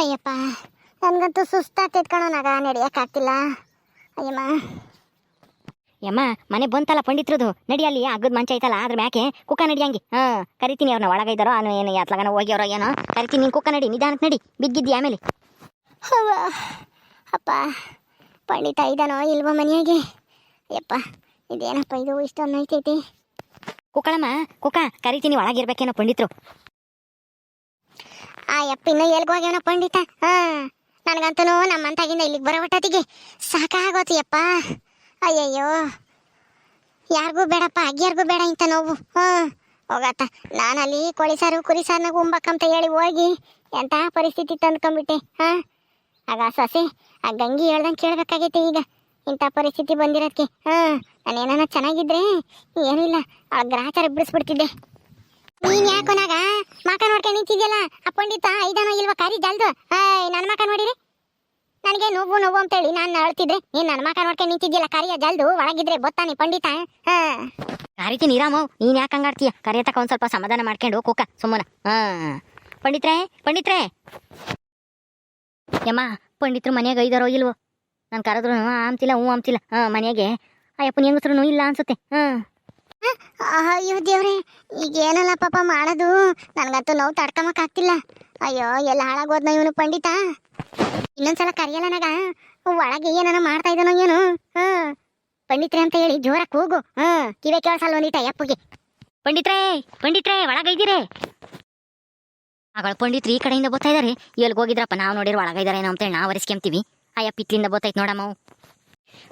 ಅಯ್ಯಪ್ಪ ನನಗಂತೂ ಸುಸ್ತಾಗ್ತೈತ್ ಕಣೋ ನಗ ನಡಿಯೋಕ್ಕಾಗ್ತಿಲ್ಲ. ಅಯ್ಯಮ್ಮ. ಯಮ್ಮ ಮನೆ ಬಂತಲ್ಲ ಪಂಡಿತ್ರದು? ನಡಿ ಅಲ್ಲಿ ಅಗ್ಗದ ಮಂಚ ಐತಲ್ಲ ಅದ್ರ ಮ್ಯಾಕೆ? ಕುಕ್ಕ ನಡಿ ಹಂಗೆ. ಹಾ ಕರಿತೀನಿ ಅವ್ರನ್ನ ಒಳಗೈದಾರೋ ಅವನು ಏನು ಯಾತ್ಲಗನ ಹೋಗ್ಯಾರೋ ಏನೋ. ಕರಿತೀನಿ ನೀನು ಕುಕ್ಕ ನಡಿ ನಿಧಾನಕ್ಕೆ ನಡಿ ಬಿದ್ದಿದ್ದಿ ಆಮೇಲೆ? ಅಪ್ಪ ಪಂಡಿತ ಇದ್ದಾನೋ ಇಲ್ವೋ ಮನೆಯಾಗೆ? ಅಯ್ಯಪ್ಪ ಇದೇನಪ್ಪ ಇದು ಇಷ್ಟೊಂದು ಐತೈತಿ ಕುಕ್ಕಳಮ್ಮ ಕುಕ್ಕ ಕರಿತೀನಿ ಒಳಗಿರ್ಬೇಕೇನೋ ಪಂಡಿತ್ರು. ಆ ಯಪ್ಪ ಎಲ್ಗೋಗ್ಯವನ ಪಂಡಿತ? ಹಾ. ನನಗಂತೂ ನಮ್ಮಂತಾಗಿಂದ ಇಲ್ಲಿಗೆ ಬರೋ ಒಟ್ಟತಿಗೆ ಸಾಕಾಗೋತು ಯಪ್ಪ ಅಯ್ಯಯ್ಯೋ. ಯಾರಿಗೂ ಬೇಡಪ್ಪ ಅಗ್ಗಿಯಾರಿಗೂ ಬೇಡ ಇಂಥ ನೋವು. ಹಾ. ಹೋಗತ್ತ ನಾನಲ್ಲಿ ಕೋಳಿ ಸಾರು, ಕುರಿ ಸಾರನಾಗ ಉಂಬಕ್ಕಂತ ಹೇಳಿ ಹೋಗಿ ಎಂಥ ಪರಿಸ್ಥಿತಿ ತಂದ್ಕೊಂಬಿಟ್ಟೆ ಹಾ. ಆಗ ಸೊಸೆ, ಆ ಗಂಗಿ ಹೇಳ್ದಂಗೆ ಕೇಳ್ಬೇಕಾಗೈತೆ ಈಗ. ಇಂಥ ಪರಿಸ್ಥಿತಿ ಬಂದಿರೋದಕ್ಕೆ ಹಾ. ನಾನೇನ ಚೆನ್ನಾಗಿದ್ರೆ ಏನಿಲ್ಲ ಆ ಗ್ರಾಚಾರ ಬಿಡಿಸ್ಬಿಡ್ತಿದ್ದೆ. ನೀನ್ ಯಾಕೋನಾಗ ಮಕ ನೋಡ್ಕೊಂಡು ನಿಂತಿದ್ಯಲ್ಲ ಅಪ್ಪಂಡಿತ ಪಂಡಿತ ಐದನೋ ಇಲ್ವಾ ಕರಿ ಜಲ್ದು. ಏ ನನ್ನ ಮಕ ನೋಡಿರಿ? ನನಗೆ ನೋವು ನೋವು ಅಂತೇಳಿ ನಾನು ಅಳ್ತಿದ್ರೆ. ನೀನ್ ನನ್ನ ಮಕ ನೋಡ್ಕೊಂಡು ನಿಂತಿದ್ಯಲ್ಲ, ಕರಿಯ ಜಲ್ದು, ಒಳಗಿದ್ರೆ ಗೊತ್ತಾನೆ ಪಂಡಿತ. ಹಾ. ನೀರಾಮ, ನೀನ್ ಯಾಕ ಹಂಗಾಡ್ತೀಯ ಕರಿಯತಕ್ಕ ಒಂದ್ ಸ್ವಲ್ಪ ಸಮಾಧಾನ ಮಾಡ್ಕೊಂಡು ಕೋಕ ಸುಮ್ಮನ. ಹಾ. ಪಂಡಿತ್ರೆ ಪಂಡಿತ್ರೆ. ಯಮ್ಮ, ಪಂಡಿತ್ರು ಮನೆಯಾಗ ಐದಾರೋ ಇಲ್ವೋ? ನಾನು ಕರೆದ್ರು ಆಮ್ತಿಲ್ಲ ಹ್ಞೂ ಆಮ್ತಿಲ್ಲ ಹಾಂ, ಮನೆಯಾಗೆ. ಅಯ್ಯಪ್ಪನ ಹೆಂಗಸ್ರು ಇಲ್ಲ ಅನ್ಸುತ್ತೆ. ಹಾಂ. ಅಯ್ಯೋ ದೇವ್ರೆ, ಈಗ ಏನಲ್ಲ ಪಾಪ ಮಾಡೋದು? ನನಗಂತೂ ನೋವು ತಡ್ಕಮಕ್ ಆಗ್ತಿಲ್ಲ ಅಯ್ಯೋ, ಎಲ್ಲ ಹಾಳಾಗೋದ್ನ ಇವನು ಪಂಡಿತ. ಇನ್ನೊಂದ್ಸಲ ಕರೆಯಲ್ಲ ನಗ. ಒಳಗೆ ಏನಾನ ಮಾಡ್ತಾ ಇದ್ದಾನೋ ಏನು. ಹಾ. ಪಂಡಿತ್ರೆ ಅಂತ ಹೇಳಿ ಜೋರ ಕೂಗು. ಹಾ. ಕಿವೆ ಕೇಳಿಸಲ್ಲ ಒಂದಿಟ ಯಪ್ಪಗೆ ಪಂಡಿತ್ರೆ ಪಂಡಿತ್ರೆ, ಒಳಗೈದಿರೇ. ಆಗಳ ಪಂಡಿತ್ರು ಈ ಕಡೆಯಿಂದ ಬರ್ತಾ ಇದಾರೆ. ಎಲ್ಲಿಗೆ ಹೋಗಿದ್ರಪ್ಪ? ನಾವು ಇದಾರೆ ಏನೋ ಅಂತೇಳಿ ನಾವು ಒರೆಸ್ಕೊಂತೀವಿ ಅಯ್ಯ ಪಿತ್ಲಿಂದ ಬೋತೈತ್ ನೋಡಮ್ಮ.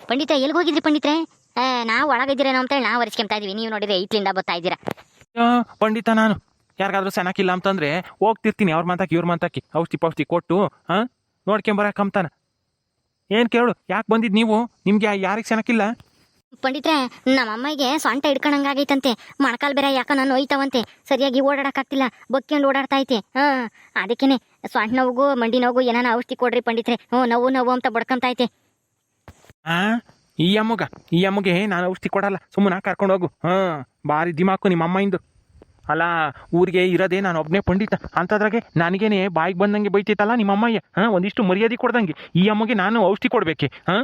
ಪಂಡಿತ ಎಲ್ಲಿಗೆ ಹೋಗಿದ್ರಿ ಪಂಡಿತ್ರೆ? ನಾವು ಒಳಗಿದ್ದೀರೇನೋ ಅಂತೇಳಿ ನಾವು ಒರೆಸ್ಕೊಂತ ಇದೀವಿ. ನೀವು ನೋಡಿದ್ರೆ ಐತ್ಲಿಂದ ಬರ್ತಾ ಇದ್ದೀರಾ? ಆ, ಪಂಡಿತ ನಾನು. ಯಾರಿಗಾದ್ರೂ ಸೆನಕಿಲ್ಲ ಅಂತಂದ್ರೆ ಹೋಗ್ತಿರ್ತೀನಿ. ಅವ್ರ ಮಾತಾಕಿ ಇವ್ರ ಮಾತಾಕಿ. ಔಷಧಿ ಪೌಷ್ಟಿ ಕೊಟ್ಟು ಹಾ? ನೋಡ್ಕೊಂಬರಕ್ ಅಂತಾನ. ಏನ್ ಕೇಳು ಯಾಕೆ ಬಂದಿದ್ ನೀವು? ನಿಮ್ಗೆ ಯಾರಿಗೆ ಸೆನಕಿಲ್ಲ ಪಂಡಿತ್ರೆ ನಮ್ಮ ಅಮ್ಮಗೆ ಸೊಂಟ ಹಿಡ್ಕೊಂಡಂಗಾಗೈತಂತೆ. ಮೊಣಕಾಲು ಬೇರೆ ಯಾಕ ನಾನು ಒಯ್ತಾವಂತೆ ಸರಿಯಾಗಿ ಓಡಾಡಕ್ಕಾಗ್ತಿಲ್ಲ. ಬಕ್ಕೊಂಡು ಓಡಾಡ್ತಾ ಐತೆ. ಹಾ ಅದಕ್ಕೇನೆ ಸೊಂಟ ನೋವು ಮಂಡಿ ನೋವು ಏನಾನ ಔಷಧಿ ಕೊಡ್ರಿ ಪಂಡಿತ್ರೆ. ಹ್ಞೂ ನೋವು ನೋವು ಅಂತ ಬಡ್ಕೊಂತ ಐತೆ. ಈ ಅಮ್ಮಗ, ಈ ಅಮ್ಮಗೆ ನಾನು ಔಷಧಿ ಕೊಡಲ್ಲ, ಸುಮ್ಮನೆ ಕರ್ಕೊಂಡು ಹೋಗು. ಹಾ ಭಾರಿ ದಿಮಾಕು ನಿಮ್ಮ ಅಮ್ಮಂದು ಅಲ್ಲ ಊರಿಗೆ ಇರೋದೇ ನಾನು ಒಬ್ಬನೇ ಪಂಡಿತ. ಅಂತದ್ರಾಗೆ ನನಗೇನೆ ಬಾಯಿಗೆ ಬಂದಂಗೆ ಬೈತೈತಲ್ಲ ನಿಮ್ಮ ಅಮ್ಮಯ್ಯ ಹಾ, ಒಂದಿಷ್ಟು ಮರ್ಯಾದೆ ಕೊಡ್ದಂಗೆ. ಈ ಅಮ್ಮಗೆ ನಾನು ಔಷಧಿ ಕೊಡ್ಬೇಕೆ? ಹಾ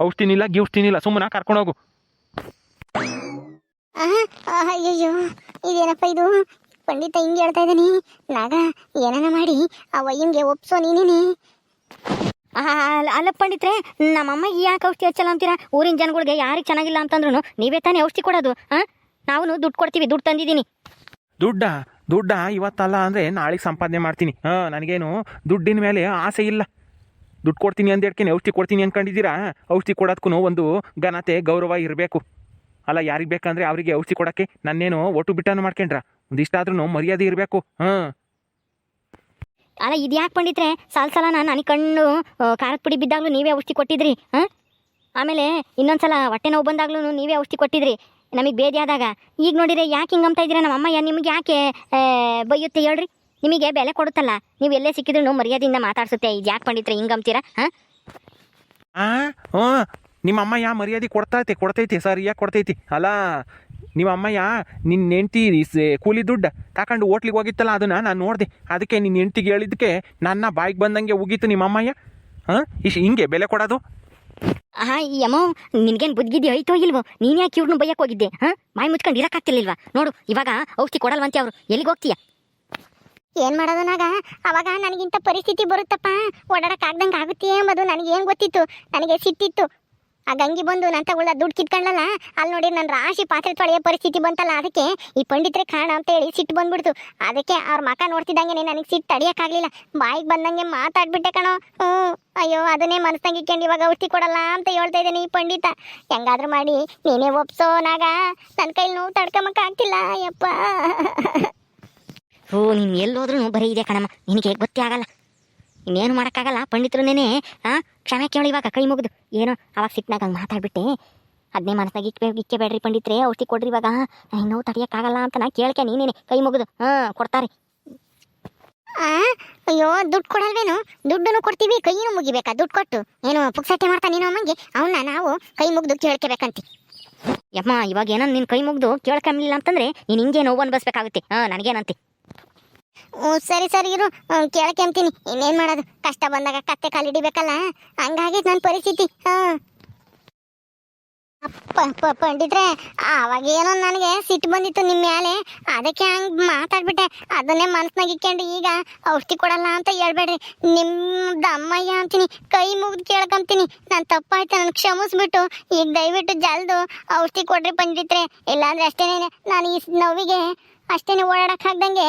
ಔಷಧಿನಿಲ್ಲ ಗಿಷ್ಟಿನಿಲ್ಲ ಸುಮ್ಮನೆ ಕರ್ಕೊಂಡು ಹೋಗು. ಅಯ್ಯಯ್ಯೋ, ಇದೇನಪ್ಪ ಇದು? ಪಂಡಿತ ಹಿಂಗೆ ಹೇಳ್ತಾ ಇದ್ದಾನೆ. ನಾಗ, ಏನಾನ ಮಾಡಿ, ಆ ವಯ್ಯಂಗೆ ಒಪ್ಸೋ ನೀನೇನೆ? ಅಲ್ಲ- ಪಂಡಿತ್ರೆ ನಮ್ಮ ಅಮ್ಮಗೆ ಯಾಕೆ ಔಷಧಿ ಹಚ್ಚಲ್ಲ ಅಂತೀರಾ? ಊರಿನ ಜನಗಳಿಗೆ ಯಾರಿಗೆ ಚೆನ್ನಾಗಿಲ್ಲ ಅಂತಂದ್ರು ನೀವೇ ತಾನೇ ಔಷಧಿ ಕೊಡೋದು ಹಾ ನಾವು ದುಡ್ಡು ಕೊಡ್ತೀವಿ, ದುಡ್ಡು ತಂದಿದ್ದೀನಿ. ದುಡ್ಡ? ದುಡ್ಡ ಇವತ್ತಲ್ಲ ಅಂದರೆ ನಾಳೆಗೆ ಸಂಪಾದನೆ ಮಾಡ್ತೀನಿ. ಹಾಂ, ನನಗೇನು ದುಡ್ಡಿನ ಮೇಲೆ ಆಸೆ ಇಲ್ಲ. ದುಡ್ಡು ಕೊಡ್ತೀನಿ ಅಂತ ಹೇಳ್ತೀನಿ ಔಷಧಿ ಕೊಡ್ತೀನಿ ಅನ್ಕೊಂಡಿದ್ದೀರಾ? ಔಷಧಿ ಕೊಡೋದಕ್ಕೂ ಒಂದು ಘನತೆ, ಗೌರವ ಇರಬೇಕು. ಅಲ್ಲ, ಯಾರಿಗೆ ಬೇಕಂದ್ರೆ ಅವರಿಗೆ ಔಷಧಿ ಕೊಡೋಕ್ಕೆ ನನ್ನೇನು ಒಟ್ಟು ಬಿಟ್ಟನ್ನು ಮಾಡ್ಕೊಂಡ್ರ? ಒಂದಿಷ್ಟಾದ್ರೂ ಮರ್ಯಾದೆ ಇರಬೇಕು. ಹಾಂ. ಅಲ್ಲ ಇದು ಯಾಕೆ ಬಂದಿದ್ರೆ? ಸಾಲ ಸಲ ನಾನು ನನಗೆ ಕಣ್ಣು ಖಾರದ ಪುಡಿ ಬಿದ್ದಾಗಲೂ ನೀವೇ ಔಷಧಿ ಕೊಟ್ಟಿದ್ರಿ, ಹಾಂ? ಆಮೇಲೆ ಇನ್ನೊಂದ್ಸಲ ಹೊಟ್ಟೆ ನೋವು ಬಂದಾಗ್ಲೂ ನೀವೇ ಔಷಧಿ ಕೊಟ್ಟಿದ್ರಿ, ನಮಗೆ ಬೇದಿ ಆದಾಗ. ಈಗ ನೋಡಿದ್ರೆ ಯಾಕೆ ಹಿಂಗೆ ಅಂಬ್ತಾ ಇದ್ದೀರಾ ನಮ್ಮ ಅಮ್ಮ ಯಾ- ನಿಮ್ಗೆ ಯಾಕೆ ಬೈಯುತ್ತೆ ಹೇಳ್ರಿ? ನಿಮಗೆ ಬೆಲೆ ಕೊಡುತ್ತಲ್ಲ, ನೀವು ಎಲ್ಲೇ ಸಿಕ್ಕಿದ್ರು ಮರ್ಯಾದೆಯಿಂದ ಮಾತಾಡ್ಸುತ್ತೆ ಇದು ಯಾಕೆ ಬಂದಿದ್ರೆ ಹಿಂಗೆ ಅಂಬ್ತೀರಾ, ಹಾಂ? ನಿಮ್ಮ ಯಾ ಮರ್ಯಾದೆ ಕೊಡ್ತೈತೆ, ಕೊಡ್ತೈತಿ ಯಾಕೆ ಕೊಡ್ತೈತಿ. ಅಲ್ಲ ನಿಮ್ಮ ಅಮ್ಮಯ್ಯ ನಿನ್ನ ಹೆಂಡ್ತಿ ಸ- ಕೂಲಿ ದುಡ್ಡು ತಗೊಂಡು ಹೋಟ್ಲಿಗೆ ಹೋಗಿತ್ತಲ್ಲ ಅದನ್ನ ನಾನು ನೋಡಿದೆ. ಅದಕ್ಕೆ ನಿನ್ನ ಹೆಂಡ್ತಿಗೆ ಹೇಳಿದ್ದಕ್ಕೆ ನನ್ನ ಬಾಯಿಗೆ ಬಂದಂಗೆ ಉಗೀತು ನಿಮ್ಮ ಅಮ್ಮಯ್ಯ. ಹಾಂ? ಇಶ್ ಹಿಂಗೆ ಬೆಲೆ ಕೊಡೋದು? ಹಾ ಈ ಅಮ್ಮ ನಿನ್ಗೇನು ಬುದ್ಧಿಗಿದ್ದೆ ಐತೋ ಇಲ್ವೋ? ನೀನು ಯಾಕೆ ಇವ್ರನ್ನ ಬೈಯಕ್ಕೆ ಹೋಗಿದ್ದೆ? ಹಾಂ? ಬಾಯಿ ಮುಚ್ಕೊಂಡು ಇರೋಕ್ಕಾಗ್ತಿರ್ಲಿಲ್ವಾ? ನೋಡು ಇವಾಗ ಔಷಧಿ ಕೊಡಲ್ವಂತೆ ಅವರು. ಎಲ್ಲಿಗೆ ಹೋಗ್ತೀಯಾ? ಏನು ಮಾಡೋದನಾಗ ಅವಾಗ ನನಗಿಂತ ಪರಿಸ್ಥಿತಿ ಬರುತ್ತಪ್ಪ. ಓಡಾಡೋಕ್ಕಾಗ್ದಂಗೆ ಆಗ್ದಂಗೆ ಆಗುತ್ತೆ ಎಂಬುದು ನನಗೆ ಏನ್ ಗೊತ್ತಿತ್ತು? ನನಗೆ ಸಿಟ್ಟಿತ್ತು. ಆ ಗಂಗಿ ಬಂದು ನನ್ನ ತಗೊಳ್ಳ ದುಡ್ಡು ಕಿತ್ಕೊಂಡಲ್ಲ ಅಲ್ಲಿ ನೋಡಿ ನನ್ನ ರಾಶಿ ಪಾತ್ರೆ ತೊಳೆಯೋ ಪರಿಸ್ಥಿತಿ ಬಂತಲ್ಲ, ಅದಕ್ಕೆ ಈ ಪಂಡಿತ್ರೆ ಕಾರಣ ಅಂತ ಹೇಳಿ ಸಿಟ್ಟು ಬಂದ್ಬಿಡ್ತು. ಅದಕ್ಕೆ ಅವ್ರ ಮಕ ನೋಡ್ತಿದ್ದಂಗೆ ನನಗೆ ಸಿಟ್ಟು ತಡಿಯಕ್ಕಾಗ್ಲಿಲ್ಲ ಬಾಯಿಗೆ ಬಂದಂಗೆ ಮಾತಾಡ್ಬಿಟ್ಟೆ ಕಣೋ. ಹ್ಞೂ, ಅಯ್ಯೋ, ಅದನ್ನೇ ಮನಸ್ಸಂಗೆ ಇಟ್ಕೊಂಡು ಇವಾಗ ಔಷಧಿ ಕೊಡಲ್ಲ ಅಂತ ಹೇಳ್ತಾ ಇದ್ದೀನಿ ಈ ಪಂಡಿತ. ಹೆಂಗಾದ್ರೂ ಮಾಡಿ, ನೀನೇ ಒಪ್ಸೋ ನಾಗ. ನನ್ನ ಕೈಲಿ ನೋವು ತಡ್ಕೊಂಬಕ್ಕ ಆಗ್ತಿಲ್ಲ ಯಪ್ಪ ಓ, ನೀನು ಎಲ್ಲೋದ್ರೂ ಬರೀ ಇದೆ ಕಣಮ್ಮ. ನಿನಗೆ ಗೊತ್ತೇ ಆಗಲ್ಲ. ಇನ್ನೇನು ಮಾಡೋಕ್ಕಾಗಲ್ಲ? ಪಂಡಿತರನ್ನೇ ಹಾಂ ಕ್ಷಮೆ ಕೇಳಿ ಇವಾಗ ಕೈ ಮುಗಿದು. ಏನೋ ಅವಾಗ ಸಿಟ್ಟಿನಾಗ ಹಂಗೆ ಮಾತಾಡ್ಬಿಟ್ಟೆ. ಅದನ್ನೇ ಮನಸ್ಸಾಗಿ ಇಕ್ಕೆ ಇಕ್ಕೆ ಬೇಡ್ರಿ ಪಂಡಿತ್ರೆ ಔಷಧಿ ಕೊಡ್ರಿ ಇವಾಗ. ಇನ್ನೂ ನೋವು ತಡಿಯೋಕ್ಕಾಗಲ್ಲ ಅಂತ ನಾ ಕೇಳ್ಕೆ ನೀನೇನೆ ಕೈ ಮುಗಿದು. ಹಾಂ ಕೊಡ್ತಾರೆ. ಆ ಅಯ್ಯೋ ದುಡ್ಡು ಕೊಡಲ್ವೇನು? ದುಡ್ಡನ್ನು ಕೊಡ್ತೀವಿ ಕೈಯನ್ನು ಮುಗಿಬೇಕಾ? ದುಡ್ಡು ಕೊಟ್ಟು. ಏನು ಪುಕ್ಸಟ್ಟೆ ಮಾಡ್ತಾ ನೀನು ಅಮ್ಮಂಗೆ? ಅವನ್ನ ನಾವು ಕೈ ಮುಗ್ದು ಕೇಳ್ಕೋಬೇಕಂತಿ. ಯಮ್ಮ ಇವಾಗ ಏನೋ ನಿನ್ನ ಕೈ ಮುಗಿದು ಕೇಳ್ಕೊಂಬಿಲ್ಲ ಅಂತಂದ್ರೆ ನೀನು ಹಿಂಗೆ ನೋವು ಅನ್ಬಸ್ಬೇಕಾಗುತ್ತೆ ಹಾಂ ನನಗೇನಂತೆ. ಸರಿ ಸರಿ ಇರು. ಕೇಳ್ಕೊಂತೀನಿ ಇನ್ನೇನು ಮಾಡೋದು? ಕಷ್ಟ ಬಂದಾಗ ಕತ್ತೆ ಕಾಲಿಡಿಬೇಕಲ್ಲ ಹಂಗಾಗಿ ನನ್ನ ಪರಿಸ್ಥಿತಿ. ಅಪ್ಪ ಪಂಡಿತ್ರೆ, ಆವಾಗ ಏನೋ ನನಗೆ ಸಿಟ್ಟು ಬಂದಿತ್ತು ನಿಮ್ಮ ಮೇಲೆ ಅದಕ್ಕೆ ಹಂಗೆ ಮಾತಾಡ್ಬಿಟ್ಟೆ. ಅದನ್ನೇ ಮನಸ್ಸಿನಾಗ ಇಕ್ಕೊಂಡು ಈಗ ಔಷಧಿ ಕೊಡಲ್ಲ ಅಂತ ಹೇಳ್ಬೇಡ್ರಿ. ನಿಮ್ದು ಅಮ್ಮಯ್ಯ ಅಂತೀನಿ, ಕೈ ಮುಗಿದು ಕೇಳ್ಕೊಂತೀನಿ ನಾನು ತಪ್ಪಾಯ್ತು ನನಗೆ ಕ್ಷಮಿಸ್ಬಿಟ್ಟು. ಈಗ ದಯವಿಟ್ಟು ಜಲ್ದು ಔಷಧಿ ಕೊಡ್ರಿ ಪಂಡಿತ್ರೆ. ಇಲ್ಲಾಂದ್ರೆ ಅಷ್ಟೇನೆ ನಾನು ಈ ನೋವಿಗೆ ಅಷ್ಟೇನೆ ಓಡಾಡಕ್ ಹಾಕ್ದಂಗೆ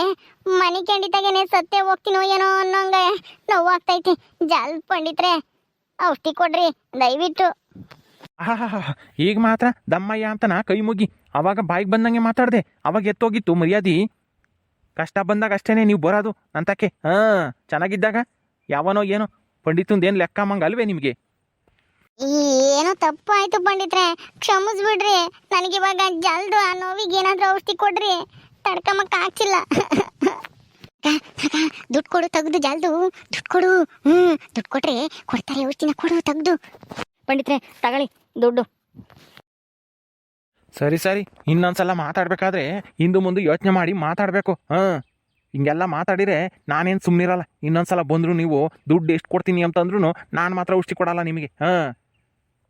ಮನೆ ಕಂಡಿತಾಗೇನೆ ಸತ್ತೇ ಹೋಗ್ತೀನೋ ಏನೋ ಅನ್ನೋಂಗೆ ನೋವು ಆಗ್ತೈತಿ ಜಲ್ ಪಂಡಿತ್ರೆ ಔಷಧಿ ಕೊಡ್ರಿ ದಯವಿಟ್ಟು. ಈಗ ಮಾತ್ರ ದಮ್ಮಯ್ಯ ಅಂತ ನಾ ಕೈ ಮುಗಿ. ಅವಾಗ ಬಾಯಿಗೆ ಬಂದಂಗೆ ಮಾತಾಡ್ದೆ. ಅವಾಗ ಎತ್ತೋಗಿತ್ತು ಮರ್ಯಾದಿ. ಕಷ್ಟ ಬಂದಾಗ ಅಷ್ಟೇನೆ ನೀವು ಬರೋದು ಅಂತಕ್ಕೆ ಹಾ ಚೆನ್ನಾಗಿದ್ದಾಗ? ಯಾವನೋ ಏನೋ ಪಂಡಿತಂದೇನು ಲೆಕ್ಕ ಮಂಗ ಅಲ್ವೇ ನಿಮಗೆ? ಏನೋ ತಪ್ಪಾಯ್ತು ಪಂಡಿತ್ರೆ ಕ್ಷಮಿಸ್ಬಿಡ್ರಿ. ನನಗಿವಾಗ ಜಲ್ದು ಆ ನೋವಿಗೆ ಏನಾದ್ರೂ ಔಷಧಿ ಕೊಡ್ರಿ. ತಡ್ಕಮಕ್ ಆಗ್ತಿಲ್ಲ ದುಡ್ಡು ಕೊಡು, ತೆಗ್ದು, ಜಲ್ದು. ದುಡ್ಡು ಕೊಡು. ಹ್ಮ್, ದುಡ್ಡು ಕೊಟ್ರೆ ಕೊಡ್ತಾರೆ, ಔಷಧಿನ ಕೊಡು, ತೆಗ್ದು. ಪಂಡಿತ್ರೆ, ತಗೊಳ್ಳಿ, ದುಡ್ಡು. ಸರಿ ಸರಿ. ಇನ್ನೊಂದ್ಸಲ ಮಾತಾಡ್ಬೇಕಾದ್ರೆ ಹಿಂದು ಮುಂದೆ ಯೋಚನೆ ಮಾಡಿ ಮಾತಾಡಬೇಕು. ಹಾಂ. ಹಿಂಗೆಲ್ಲ ಮಾತಾಡಿದ್ರೆ ನಾನೇನು ಸುಮ್ಮನಿರಲ್ಲ ಇನ್ನೊಂದ್ಸಲ ಬಂದ್ರು ನೀವು ದುಡ್ಡು ಎಷ್ಟು ಕೊಡ್ತೀನಿ ಅಂತಂದ್ರೂ ನಾನು ಮಾತ್ರ ಔಷಧಿ ಕೊಡಲ್ಲ ನಿಮಗೆ. ಹಾಂ.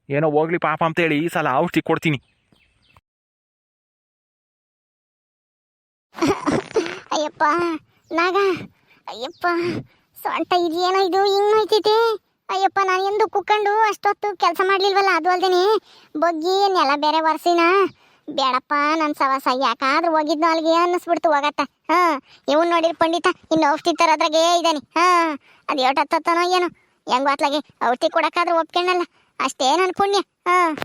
ಏನೋ ಹೋಗ್ಲಿ ಪಾಪ ಅಂತೇಳಿ ಈ ಸಲ ಔಷಧಿ ಕೊಡ್ತೀನಿ. ಅಯ್ಯಪ್ಪ, ನಾಗ, ಅಯ್ಯಪ್ಪ, ಸೊಂಟ ಇದೇನೋ ಇದು, ಹಿಂಗೆ ನೋಯ್ತೈತೆ. ಅಯ್ಯಪ್ಪ, ನಾನು ಎಂದು ಕುಕ್ಕೊಂಡು ಅಷ್ಟೊತ್ತು ಕೆಲಸ ಮಾಡ್ಲಿಲ್ವಲ್ಲ, ಅದು ಅಲ್ದೇನೆ. ಬಗ್ಗಿ ನೆಲ ಬೇರೆ ಒರೆಸಿನ. ಬೇಡಪ್ಪ ನನ್ನ ಸವಾಸ, ಯಾಕಾದ್ರೂ ಹೋಗಿದ್ನೋ ಅಲ್ಲಿಗೆ ಅನ್ನಿಸ್ಬಿಡ್ತು ಹೋಗತ್ತ. ಹಾ, ಇವನು ನೋಡಿರ್ ಪಂಡಿತ, ಇನ್ನು ಔಷಧಿ ತರೋದ್ರಾಗೆ ಇದ್ದಾನೆ ಹಾಂ, ಅದು ಹತ್ತತ್ತನೋ ಏನೋ. ಹೆಂಗ್ ಅತ್ಲಾಗೆ ಔಷಧಿ ಕೊಡೋಕ್ಕಾದ್ರೂ ಒಪ್ಕೊಂಡಲ್ಲ ಅಷ್ಟೇ ನನ್ನ ಪುಣ್ಯ. ಹಾ.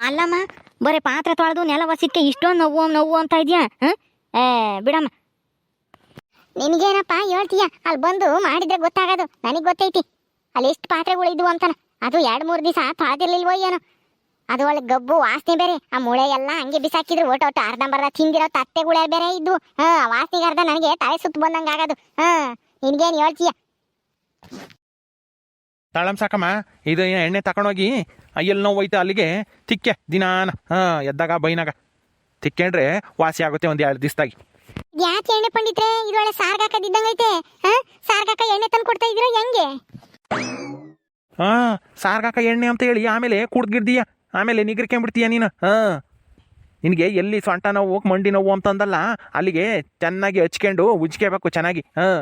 ಅಲ್ಲಮ್ಮ, ಬರೀ ಪಾತ್ರೆ ತೊಳೆದು ನೆಲ ವಸಿಕ್ಕೆ ಇಷ್ಟೊಂದು ನೋವು ನೋವು ಅಂತ ಇದೆಯಾ? ಹಾಂ? ಏ, ಬಿಡಮ್ಮ. ನಿನಗೇನಪ್ಪ ಹೇಳ್ತೀಯ? ಅಲ್ಲಿ ಬಂದು ಮಾಡಿದ್ರೆ ಗೊತ್ತಾಗೋದು. ನನಗೆ ಗೊತ್ತೈತಿ. ಅಲ್ಲಿ ಎಷ್ಟು ಪಾತ್ರೆಗಳು ಇದ್ವು ಅಂತಾನ. ಅದು ಎರಡು ಮೂರು ದಿವಸ ತೊಳೆದಿರ್ಲಿಲ್ವೋ ಏನೋ. ಅದು ಒಳ್ಳೆ ಗಬ್ಬು ವಾಸನೆ ಬೇರೆ. ಆ ಮೂಳೆ ಎಲ್ಲ ಹಂಗೆ ಬಿಸಾಕಿದ್ರು. ಒಟ್ಟು ಒಟ್ಟು ಅರ್ಧಂಬರ್ಧ ತಿಂದಿರೋ ತತ್ತೆಗಳು ಬೇರೆ ಇದ್ವು. ಹಾ, ವಾಸನೆಗೆ ಅರ್ಧ ನನಗೆ ತಲೆ ಸುತ್ತ ಬಂದಂಗೆ ಆಗೋದು ಹಾಂ, ನಿನಗೇನು ಹೇಳ್ತೀಯ? ತಾಳಂ ಸಾಕಮ್ಮ, ಇದು ಎಣ್ಣೆ ತಗೊಂಡೋಗಿ ಎಲ್ಲಿ ನೋವು ಹೋಯ್ತು ಅಲ್ಲಿಗೆ. ತಿಕ್ಕೆ ದಿನಾನ. ಹಾಂ, ಎದ್ದಾಗ ಬೈನಾಗ. ತಿಕ್ಕೊಂಡ್ರೆ ವಾಸಿ ಆಗುತ್ತೆ ಒಂದು ಎರಡು ದಿವಸದಾಗಿ. ಯಾಕೆ ಎಣ್ಣೆ ಪಂಡಿತ್ರೆ? ಇದು ಒಳ್ಳೆ ಸಾರ್ಗಾಕದಿದ್ದಂಗೈತೆ ಹಾ? ಸಾರ್ಗಾಕ ಎಣ್ಣೆ ತಂದು ಕೊಡ್ತಾ ಇದ್ರು ಹೆಂಗೆ? ಹಾಂ ಸಾರ್ಗಾಕ ಎಣ್ಣೆ ಅಂತ ಹೇಳಿ ಆಮೇಲೆ ಕುಡ್ದಿರ್ದೀಯ ಆಮೇಲೆ ನಿಗ್ರಿಕೊಂಡ್ಬಿಡ್ತೀಯ ನೀನು ಹಾಂ? ನಿನಗೆ ಎಲ್ಲಿ ಸೊಂಟ ನೋವು ಮಂಡಿ ನೋವು ಅಂತಂದಲ್ಲ ಅಲ್ಲಿಗೆ ಚೆನ್ನಾಗಿ ಹಚ್ಕೊಂಡು ಉಜ್ಕೋಬೇಕು ಚೆನ್ನಾಗಿ ಹಾಂ?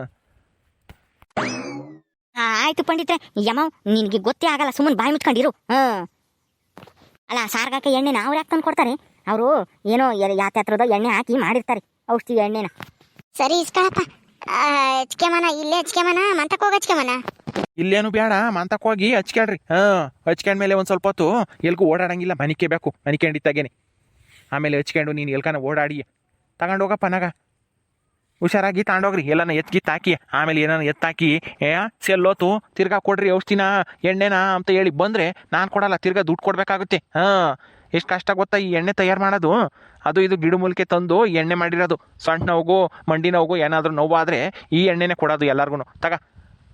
ಆಯ್ತು ಪಂಡಿತ್ರೆ ಯಮ ನಿನಗೆ ಗೊತ್ತೇ ಆಗಲ್ಲ ಸುಮ್ಮನೆ ಬಾಯಿ ಮುಚ್ಕೊಂಡಿರು ಹಾಂ? ಅಲ್ಲ ಸಾರ್ಗಾಕ ಎಣ್ಣೆ ಅವ್ರು ಯಾಕೆ ತಂದು ಕೊಡ್ತಾರೆ? ಅವರು ಏನೋ ಯಾತ ಹತ್ರದ ಎಣ್ಣೆ ಹಾಕಿ ಮಾಡಿರ್ತಾರೆ ಔಷಧಿ ಎಣ್ಣೆನ. ಸರಿ ಇಸ್ಕಳಪ್ಪ. ಹಚ್ಕೆಮನ ಇಲ್ಲೇ ಹಚ್ಕೆಮನ ಮಂತಕ್ಕೆ ಹೋಗಿ ಹಚ್ಕೆಮನ. ಇಲ್ಲೇನು ಬೇಡ ಮಂತಕ್ಕೆ ಹೋಗಿ ಹಚ್ಕೊಳ್ರಿ ಹಾಂ ಹಚ್ಕೊಂಡ್ಮೇಲೆ ಒಂದು ಸ್ವಲ್ಪ ಹೊತ್ತು ಎಲ್ಗೂ ಓಡಾಡಂಗಿಲ್ಲ ಮನಿಕೆ ಬೇಕು ಮನಿಕೊಂಡಿತ್ತಾಗೇನೆ ಆಮೇಲೆ ಹಚ್ಕೊಂಡು ನೀನು ಎಲ್ಕನ ಓಡಾಡಿ. ತಗೊಂಡು ಹೋಗಪ್ಪ ನಗ ಹುಷಾರಾಗಿ ತಗೊಂಡೋಗ್ರಿ ಎಲ್ಲನ ಎತ್ಗಿತ್ತು ಹಾಕಿ ಆಮೇಲೆ ಏನಾನ ಎತ್ತಾಕಿ ಏ ಸೆಲ್ಲೋತು ತಿರ್ಗಾ ಕೊಡ್ರಿ ಔಷಧಿನ ಎಣ್ಣೆನಾ ಅಂತ ಹೇಳಿ ಬಂದರೆ ನಾನು ಕೊಡಲ್ಲ ತಿರ್ಗಾ ದುಡ್ಡು ಕೊಡಬೇಕಾಗುತ್ತೆ. ಹಾಂ. ಎಷ್ಟು ಕಷ್ಟ ಗೊತ್ತಾ ಈ ಎಣ್ಣೆ ತಯಾರು ಮಾಡೋದು? ಅದು ಇದು ಗಿಡ ಮೂಲಿಕೆ ತಂದು ಎಣ್ಣೆ ಮಾಡಿರೋದು. ಸಣ್ಣ ನೋವು ಮಂಡಿ ನೋವು ಏನಾದರೂ ನೋವಾದರೆ ಈ ಎಣ್ಣೆನೇ ಕೊಡೋದು ಎಲ್ಲರಿಗೂ ತಗ,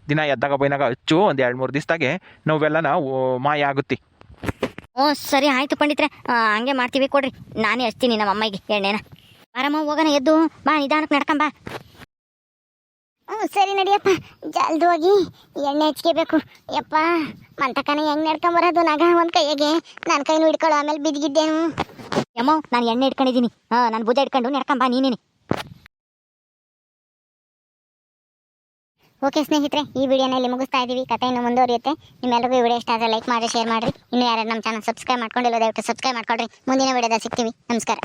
ದಿನ ಎದ್ದಾಗ ಬೈನಾಗ ಹಚ್ಚು ಒಂದು ಎರಡು ಮೂರು ದಿವಸದಾಗೆ ನೋವೆಲ್ಲ ಓ- ಮಾಯ ಆಗುತ್ತೆ. ಓ, ಸರಿ ಆಯ್ತು ಪಂಡಿತ್ರೆ. ಹಂಗೆ ಮಾಡ್ತೀವಿ ಕೊಡ್ರಿ. ನಾನೇ ಹಚ್ತೀನಿ ನಮ್ಮ ಅಮ್ಮಗೆ ಎಣ್ಣೆನ. ಆರಾಮ ಹೋಗೋಣ, ಎದ್ದು. ಬಾ, ನಿಧಾನಕ್ಕೆ ನಡ್ಕೊಂಬ ಹ್ಞೂ ಸರಿ ನಡಿಯಪ್ಪ. ಜಲ್ದಿ ಹೋಗಿ ಎಣ್ಣೆ ಹಚ್ಕೋಬೇಕು. ಯಪ್ಪ. ಮಂತಕನ ಹೆಂಗ್ ನಡ್ಕೊಂಬರೋದು? ನಗ ಒಂದ್ ಕೈಯಾಗೆ ನನ್ನ ಕೈನು ಹಿಡ್ಕೊಳ್ಳೋ ಆಮೇಲೆ ಬಿದ್ಗಿದ್ದೇನು ಯಮೋ ನಾನು ಎಣ್ಣೆ ಇಟ್ಕೊಂಡಿದ್ದೀನಿ ಹಾ, ನಾನು ಭುಜ ಇಟ್ಕೊಂಡು ನಡ್ಕೊಂಬ ನೀನೇನೆ. ಓಕೆ ಸ್ನೇಹಿತರೆ, ಈ ವಿಡಿಯೋನ ಇಲ್ಲಿ ಮುಗಿಸ್ತಾ ಇದ್ದೀವಿ ಕಥೆ ಇನ್ನು ಮುಂದುವರಿಯುತ್ತೆ. ನಿಮ್ಮೆಲ್ಲರಿಗೂ ಈ ವಿಡಿಯೋ ಇಷ್ಟ ಆದರೆ ಲೈಕ್ ಮಾಡಿ, ಶೇರ್ ಮಾಡಿರಿ. ಇನ್ನು ಯಾರು ನಮ್ಮ ಚಾನಲ್ ಸಬ್ಸ್ಕ್ರೈಬ್ ಮಾಡ್ಕೊಂಡಿಲ್ಲ, ದಯವಿಟ್ಟು ಸಬ್ಸ್ಕ್ರೈಬ್ ಮಾಡ್ಕೊಳ್ರಿ. ಮುಂದಿನ ವಿಡಿಯೋದಲ್ಲಿ ಸಿಗ್ತೀವಿ. ನಮಸ್ಕಾರ.